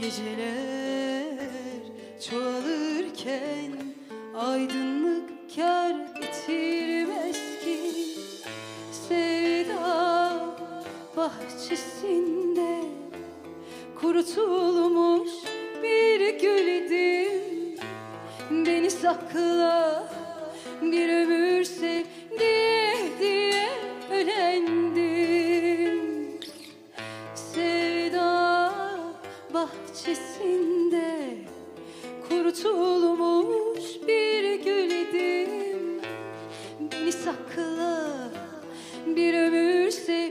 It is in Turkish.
Geceler çoğalırken aydınlık kar getirmez ki. Sevda bahçesinde kurutulmuş bir gül Beni sakla bir ömür sev bahçesinde kurutulmuş bir gül idim. Beni sakla bir ömür sev